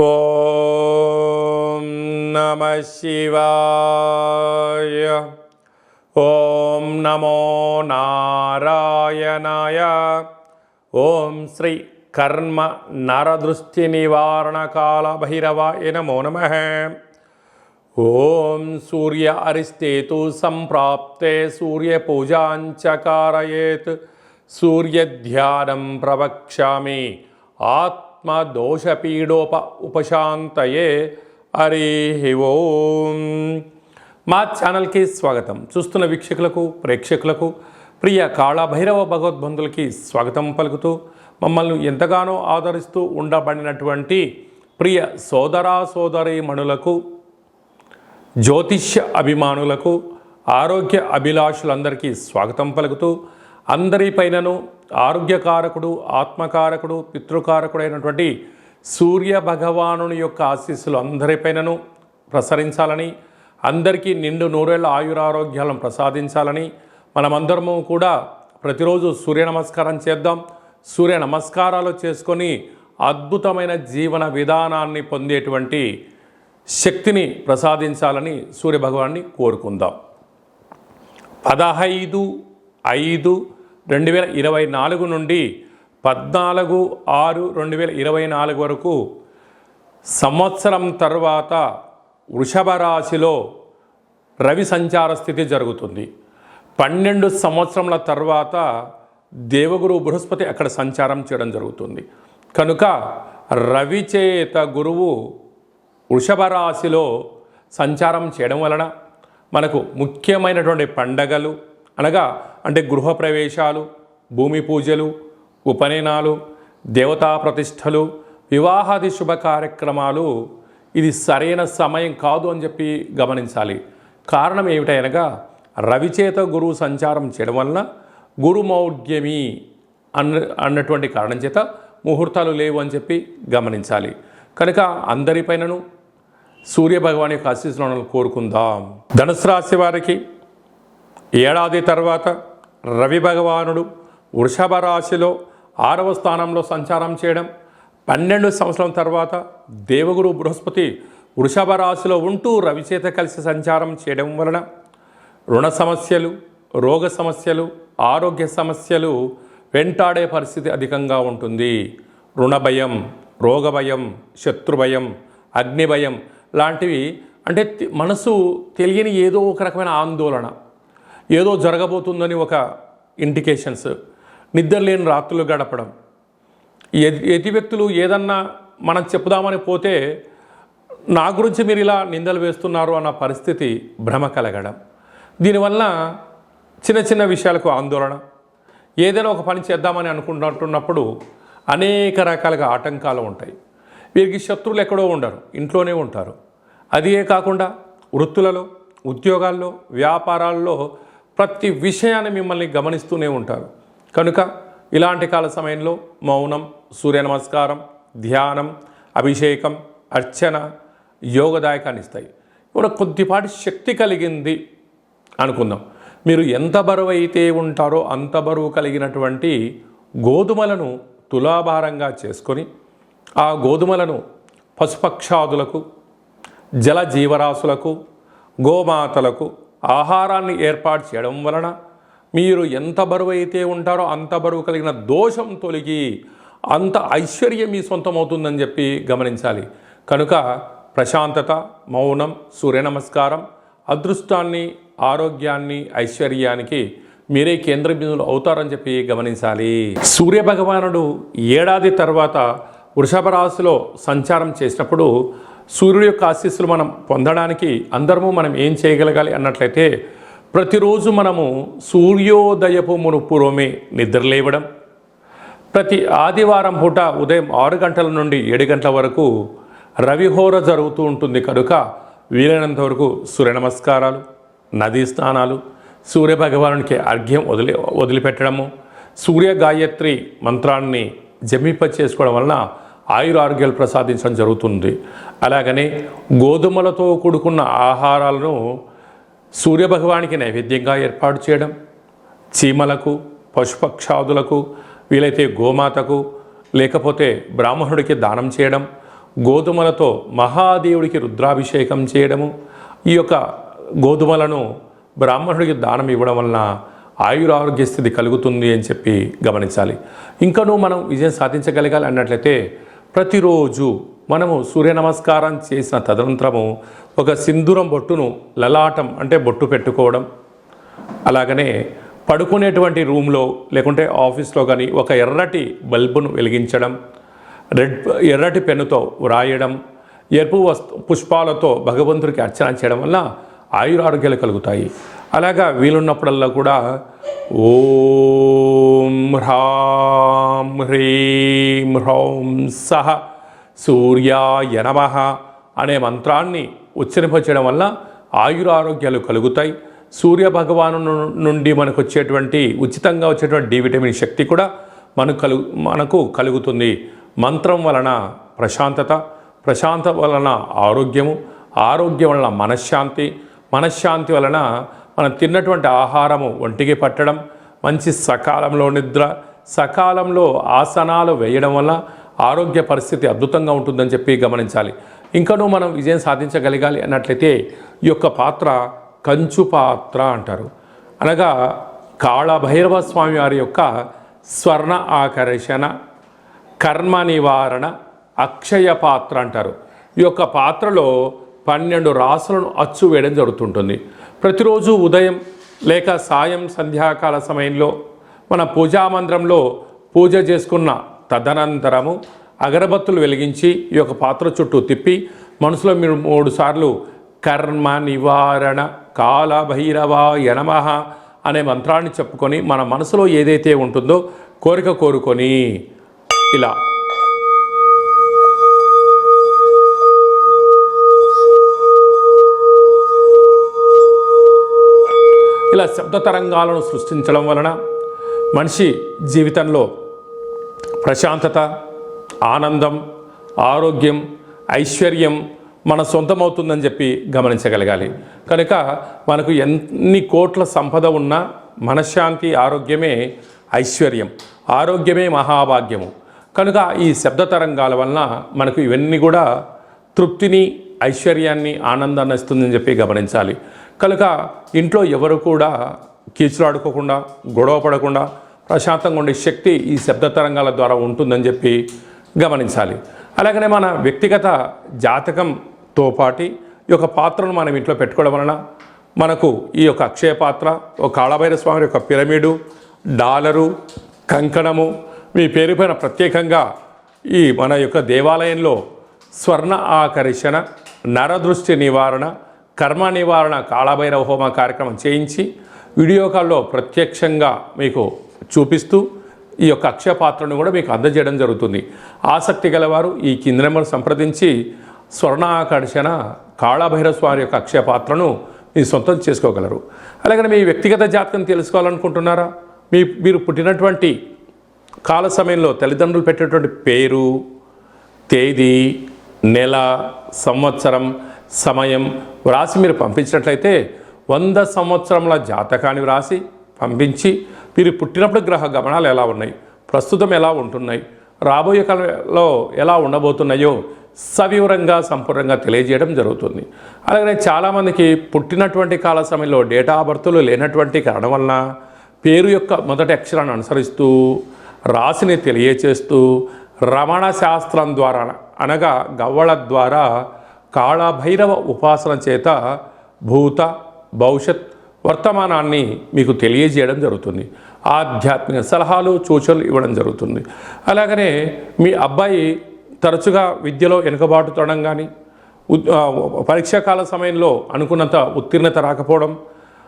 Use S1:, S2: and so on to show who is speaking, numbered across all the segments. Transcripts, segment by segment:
S1: ఓం నమ శివాయ. ఓం నమో నారాయణాయ. ఓం శ్రీ కర్మ నరదృష్టి నివారణ కాల భైరవాయ నమో నమ. ఓం సూర్య అరిస్తేతు సంప్రాప్తే సూర్యపూజాంచ కారయేత్ సూర్యధ్యానం ప్రవక్ష్యామి. ఆత్మ ఆత్మదోషపీడోప ఉపశాంతయే. హరి ఓం. మా ఛానల్కి స్వాగతం. చూస్తున్న వీక్షకులకు ప్రేక్షకులకు ప్రియ కాళభైరవ భగవద్బంధులకి స్వాగతం పలుకుతూ మమ్మల్ని ఎంతగానో ఆదరిస్తూ ఉండబడినటువంటి ప్రియ సోదరా సోదరీమణులకు జ్యోతిష్య అభిమానులకు ఆరోగ్య అభిలాషులందరికీ స్వాగతం పలుకుతూ అందరిపైనను ఆరోగ్యకారకుడు ఆత్మకారకుడు పితృకారకుడైనటువంటి సూర్య భగవానుని యొక్క ఆశీస్సులు అందరిపైనను ప్రసరించాలని అందరికీ నిండు నూరేళ్ళ ఆయురారోగ్యాలను ప్రసాదించాలని మనమందరము కూడా ప్రతిరోజు సూర్య నమస్కారం చేద్దాం. సూర్య నమస్కారాలు చేసుకొని అద్భుతమైన జీవన విధానాన్ని పొందేటువంటి శక్తిని ప్రసాదించాలని సూర్యభగవాన్ని కోరుకుందాం. పదహైదు ఐదు రెండు వేల ఇరవై నాలుగు నుండి పద్నాలుగు ఆరు రెండు వేల ఇరవై నాలుగు వరకు సంవత్సరం తర్వాత వృషభ రాశిలో రవి సంచార స్థితి జరుగుతుంది. పన్నెండు సంవత్సరముల తర్వాత దేవగురు బృహస్పతి అక్కడ సంచారం చేయడం జరుగుతుంది. కనుక రవి చేత గురువు వృషభ రాశిలో సంచారం చేయడం వలన మనకు ముఖ్యమైనటువంటి పండగలు అనగా అంటే గృహప్రవేశాలు భూమి పూజలు ఉపనయనాలు దేవతా ప్రతిష్టలు వివాహాది శుభ కార్యక్రమాలు ఇది సరైన సమయం కాదు అని చెప్పి గమనించాలి. కారణం ఏమిటనగా రవిచేత గురువు సంచారం చేయడం వలన గురుమౌఢ్యమి అన్న అన్నటువంటి కారణం చేత ముహూర్తాలు లేవు అని చెప్పి గమనించాలి. కనుక అందరిపైనను సూర్యభగవాన్ యొక్క ఆశీస్సులను కోరుకుందాం. ధనుసు రాశి వారికి ఏడాది తర్వాత రవి భగవానుడు వృషభ రాశిలో ఆరవ స్థానంలో సంచారం చేయడం పన్నెండు సంవత్సరం తర్వాత దేవగురు బృహస్పతి వృషభ రాశిలో ఉంటూ రవిచేత కలిసి సంచారం చేయడం వలన రుణ సమస్యలు రోగ సమస్యలు ఆరోగ్య సమస్యలు వెంటాడే పరిస్థితి అధికంగా ఉంటుంది. రుణ భయం రోగ భయం శత్రు భయం అగ్ని భయం లాంటివి అంటే మనసు తెలియని ఏదో ఒక రకమైన ఆందోళన. ఏదో జరగబోతుందని ఒక ఇండికేషన్స్ నిద్రలేని రాత్రులు గడపడం. ఎది ఎతి వ్యక్తులు ఏదన్నా మనం చెప్పుదామని పోతే నా గురించి మీరు ఇలా నిందలు వేస్తున్నారు అన్న పరిస్థితి భ్రమ కలగడం. దీనివల్ల చిన్న చిన్న విషయాలకు ఆందోళన. ఏదైనా ఒక పని చేద్దామని అనుకుంటున్నప్పుడు అనేక రకాలుగా ఆటంకాలు ఉంటాయి. వీరికి శత్రువులు ఎక్కడో ఉండరు ఇంట్లోనే ఉంటారు. అదే కాకుండా వృత్తులలో ఉద్యోగాల్లో వ్యాపారాల్లో ప్రతి విషయాన్ని మిమ్మల్ని గమనిస్తూనే ఉంటారు. కనుక ఇలాంటి కాల సమయంలో మౌనం సూర్య నమస్కారం ధ్యానం అభిషేకం అర్చన యోగదాయకాన్ని ఇస్తాయి. ఇప్పుడు కొద్దిపాటి శక్తి కలిగింది అనుకుందాం. మీరు ఎంత బరువు అయితే ఉంటారో అంత బరువు కలిగినటువంటి గోధుమలను తులాభారంగా చేసుకొని ఆ గోధుమలను పశుపక్షాదులకు జల జీవరాశులకు గోమాతలకు ఆహారాన్ని ఏర్పాటు చేయడం వలన మీరు ఎంత బరువు అయితే ఉంటారో అంత బరువు కలిగిన దోషం తొలగి అంత ఐశ్వర్యం మీ సొంతమవుతుందని చెప్పి గమనించాలి. కనుక ప్రశాంతత మౌనం సూర్య నమస్కారం అదృష్టాన్ని ఆరోగ్యాన్ని ఐశ్వర్యానికి మీరే కేంద్ర బిందువులు అవుతారని చెప్పి గమనించాలి. సూర్య భగవానుడు ఏడాది తర్వాత వృషభ రాశిలో సంచారం చేసినప్పుడు సూర్యుడి యొక్క ఆశీస్సులు మనం పొందడానికి అందరము మనం ఏం చేయగలగాలి అన్నట్లయితే ప్రతిరోజు మనము సూర్యోదయపు మునుపురోమే నిద్రలేవడం ప్రతి ఆదివారం పూట ఉదయం ఆరు గంటల నుండి ఏడు గంటల వరకు రవిహోర జరుగుతూ ఉంటుంది. కనుక వీలైనంత వరకు సూర్య నమస్కారాలు నదీ స్నానాలు సూర్య భగవానునికి అర్ఘ్యం వదిలి వదిలిపెట్టడము సూర్య గాయత్రి మంత్రాన్ని జమింప చేసుకోవడం వలన ఆయుర ఆరోగ్యాలు ప్రసాదించడం జరుగుతుంది. అలాగనే గోధుమలతో కూడుకున్న ఆహారాలను సూర్యభగవానికి నైవేద్యంగా ఏర్పాటు చేయడం చీమలకు పశుపక్షాదులకు వీలైతే గోమాతకు లేకపోతే బ్రాహ్మణుడికి దానం చేయడం గోధుమలతో మహాదేవుడికి రుద్రాభిషేకం చేయడము ఈ యొక్క గోధుమలను బ్రాహ్మణుడికి దానం ఇవ్వడం వలన ఆయురారోగ్య స్థితి కలుగుతుంది అని చెప్పి గమనించాలి. ఇంకనూ మనం విజయం సాధించగలగాలి అన్నట్లయితే ప్రతిరోజు మనము సూర్య నమస్కారం చేసిన తదనంతరము ఒక సింధూరం బొట్టును లలాటం అంటే బొట్టు పెట్టుకోవడం. అలాగనే పడుకునేటువంటి రూమ్లో లేకుంటే ఆఫీస్లో కానీ ఒక ఎర్రటి బల్బును వెలిగించడం రెడ్ ఎర్రటి పెన్నుతో వ్రాయడం ఎరుపు వస్తు పుష్పాలతో భగవంతుడికి అర్చన చేయడం వల్ల ఆయురారోగ్యాలు కలుగుతాయి. అలాగా వీలున్నప్పుడల్లా కూడా ఓం హ్రాం హ్రీం హ్రౌం సహ సూర్యాయ నమ అనే మంత్రాన్ని ఉచ్చరింపచేయడం వల్ల ఆయురారోగ్యాలు కలుగుతాయి. సూర్య భగవాను నుండి మనకు వచ్చేటువంటి ఉచితంగా వచ్చేటువంటి డి విటమిన్ శక్తి కూడా మనకు కలుగు మనకు కలుగుతుంది. మంత్రం వలన ప్రశాంతత ప్రశాంత వలన ఆరోగ్యము ఆరోగ్యం వలన మనశ్శాంతి మనశ్శాంతి వలన మనం తిన్నటువంటి ఆహారము ఒంటికి పట్టడం మంచి సకాలంలో నిద్ర సకాలంలో ఆసనాలు వేయడం వల్ల ఆరోగ్య పరిస్థితి అద్భుతంగా ఉంటుందని చెప్పి గమనించాలి. ఇంకనూ మనం విజయం సాధించగలగాలి అన్నట్లయితే ఈ యొక్క పాత్ర కంచు పాత్ర అంటారు. అనగా కాళభైరవ స్వామి వారి యొక్క స్వర్ణ ఆకర్షణ కర్మ నివారణ అక్షయ పాత్ర అంటారు. ఈ యొక్క పాత్రలో పన్నెండు రాసులను అచ్చు వేయడం జరుగుతుంటుంది. ప్రతిరోజు ఉదయం లేక సాయం సంధ్యాకాల సమయంలో మన పూజామందిరంలో పూజ చేసుకున్న తదనంతరము అగరబత్తులు వెలిగించి ఈ యొక్క పాత్ర చుట్టూ తిప్పి మనసులో మీరు మూడు సార్లు కర్మ నివారణ కాల భైరవ యనమహ అనే మంత్రాన్ని చెప్పుకొని మన మనసులో ఏదైతే ఉంటుందో కోరిక కోరుకొని ఇలా ఇలా శబ్ద తరంగాలను సృష్టించడం వలన మనిషి జీవితంలో ప్రశాంతత ఆనందం ఆరోగ్యం ఐశ్వర్యం మన సొంతమవుతుందని చెప్పి గమనించగలగాలి. కనుక మనకు ఎన్ని కోట్ల సంపద ఉన్నా మనశ్శాంతి ఆరోగ్యమే ఐశ్వర్యం ఆరోగ్యమే మహాభాగ్యము. కనుక ఈ శబ్ద తరంగాల వలన మనకు ఇవన్నీ కూడా తృప్తిని ఐశ్వర్యాన్ని ఆనందాన్ని ఇస్తుందని చెప్పి గమనించాలి. కనుక ఇంట్లో ఎవరు కూడా కీచులాడుకోకుండా గొడవ పడకుండా ప్రశాంతంగా ఉండే శక్తి ఈ శబ్ద తరంగాల ద్వారా ఉంటుందని చెప్పి గమనించాలి. అలాగనే మన వ్యక్తిగత జాతకంతో పాటి ఈ యొక్క పాత్రను మనం ఇంట్లో పెట్టుకోవడం వలన మనకు ఈ యొక్క అక్షయ పాత్ర ఒక కాళభైర స్వామి యొక్క పిరమిడు డాలరు కంకణము మీ పేరుపైన ప్రత్యేకంగా ఈ మన యొక్క దేవాలయంలో స్వర్ణ ఆకర్షణ నరదృష్టి నివారణ కర్మ నివారణ కాళభైరవ హోమ కార్యక్రమం చేయించి వీడియో కాల్లో ప్రత్యక్షంగా మీకు చూపిస్తూ ఈ యొక్క అక్షయ పాత్రను కూడా మీకు అందజేయడం జరుగుతుంది. ఆసక్తి గలవారు ఈ కింది నెంబర్ సంప్రదించి స్వర్ణాకర్షణ కాళభైరవ స్వామి యొక్క అక్షయ పాత్రను మీ సొంతం చేసుకోగలరు. అలాగే మీ వ్యక్తిగత జాతకం తెలుసుకోవాలనుకుంటున్నారా? మీ మీరు పుట్టినటువంటి కాల సమయంలో తల్లిదండ్రులు పెట్టేటువంటి పేరు తేదీ నెల సంవత్సరం సమయం వ్రాసి మీరు పంపించినట్లయితే వంద సంవత్సరముల జాతకాన్ని వ్రాసి పంపించి మీరు పుట్టినప్పుడు గ్రహ గమనాలు ఎలా ఉన్నాయి? ప్రస్తుతం ఎలా ఉంటున్నాయి? రాబోయే కాలంలో ఎలా ఉండబోతున్నాయో సవివరంగా సంపూర్ణంగా తెలియజేయడం జరుగుతుంది. అలాగే చాలామందికి పుట్టినటువంటి కాల సమయంలో డేటా ఆఫ్ బర్త్లు లేనటువంటి కారణం వలన పేరు యొక్క మొదటి అక్షరాన్ని అనుసరిస్తూ రాశిని తెలియచేస్తూ రమణ శాస్త్రం ద్వారా అనగా గవ్వళ ద్వారా కాళభైరవ ఉపాసన చేత భూత భవిష్యత్ వర్తమానాన్ని మీకు తెలియజేయడం జరుగుతుంది. ఆధ్యాత్మిక సలహాలు సూచనలు ఇవ్వడం జరుగుతుంది. అలాగనే మీ అబ్బాయి తరచుగా విద్యలో వెనుకబాటుతోవడం కానీ ఉద్- ఆ, పరీక్షాకాల సమయంలో అనుకున్నంత ఉత్తీర్ణత రాకపోవడం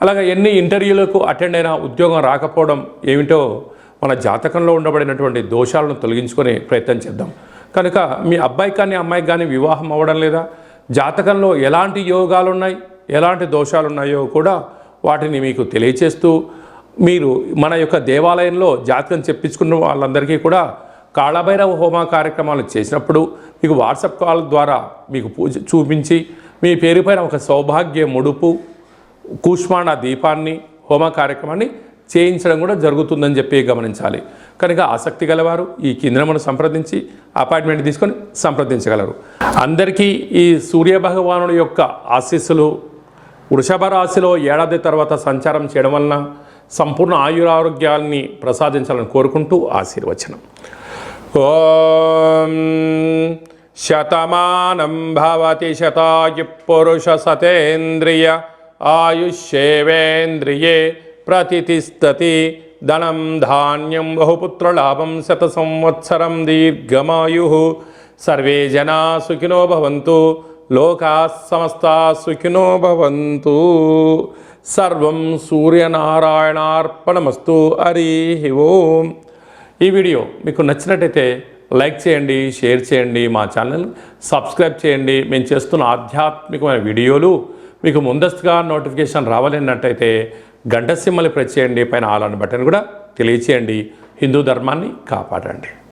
S1: అలాగే ఎన్ని ఇంటర్వ్యూలకు అటెండ్ అయినా ఉద్యోగం రాకపోవడం ఏమిటో మన జాతకంలో ఉండబడినటువంటి దోషాలను తొలగించుకునే ప్రయత్నం చేద్దాం. కనుక మీ అబ్బాయి కానీ అమ్మాయికి కానీ వివాహం అవ్వడం లేదా జాతకంలో ఎలాంటి యోగాలు ఉన్నాయి ఎలాంటి దోషాలు ఉన్నాయో కూడా వాటిని మీకు తెలియచేస్తూ మీరు మన యొక్క దేవాలయంలో జాతకం చెప్పించుకున్న వాళ్ళందరికీ కూడా కాళభైరవ హోమ కార్యక్రమాలు చేసినప్పుడు మీకు వాట్సాప్ కాల్ ద్వారా మీకు పూజ చూపించి మీ పేరుపైన ఒక సౌభాగ్య ముడుపు కూష్మాండ దీపాన్ని హోమ కార్యక్రమాన్ని చేయించడం కూడా జరుగుతుందని చెప్పి గమనించాలి. కనుక ఆసక్తి గలవారు ఈ కేంద్రమును సంప్రదించి అపాయింట్మెంట్ తీసుకొని సంప్రదించగలరు. అందరికీ ఈ సూర్య భగవానుడి యొక్క ఆశీస్సులు వృషభ రాశిలో ఏడాది తర్వాత సంచారం చేయడం వలన సంపూర్ణ ఆయురారోగ్యాల్ని ప్రసాదించాలని కోరుకుంటూ ఆశీర్వచనం. ఓం శతమానం భవతి శతాయు పురుష సతేంద్రియ ఆయుష్యేవేంద్రియే ప్రతిష్టతి ధనం ధాన్యం బహుపుత్రలాభం శత సంవత్సరం దీర్ఘమాయు సర్వే జనా సుఖినో భవంతు లోకా సమస్త సుఖినో భవంతు సర్వం సూర్యనారాయణార్పణమస్తు హరి ఓం ఈ వీడియో మీకు నచ్చినట్టయితే లైక్ చేయండి షేర్ చేయండి మా ఛానల్ సబ్స్క్రైబ్ చేయండి. మేము చేస్తున్న ఆధ్యాత్మికమైన వీడియోలు మీకు ముందస్తుగా నోటిఫికేషన్ రావాలన్నట్టయితే గంట సింహలు ప్రెస్ చేయండి పైన ఆల్ అన్న బటన్ కూడా తెలియచేయండి. హిందూ ధర్మాన్ని కాపాడండి.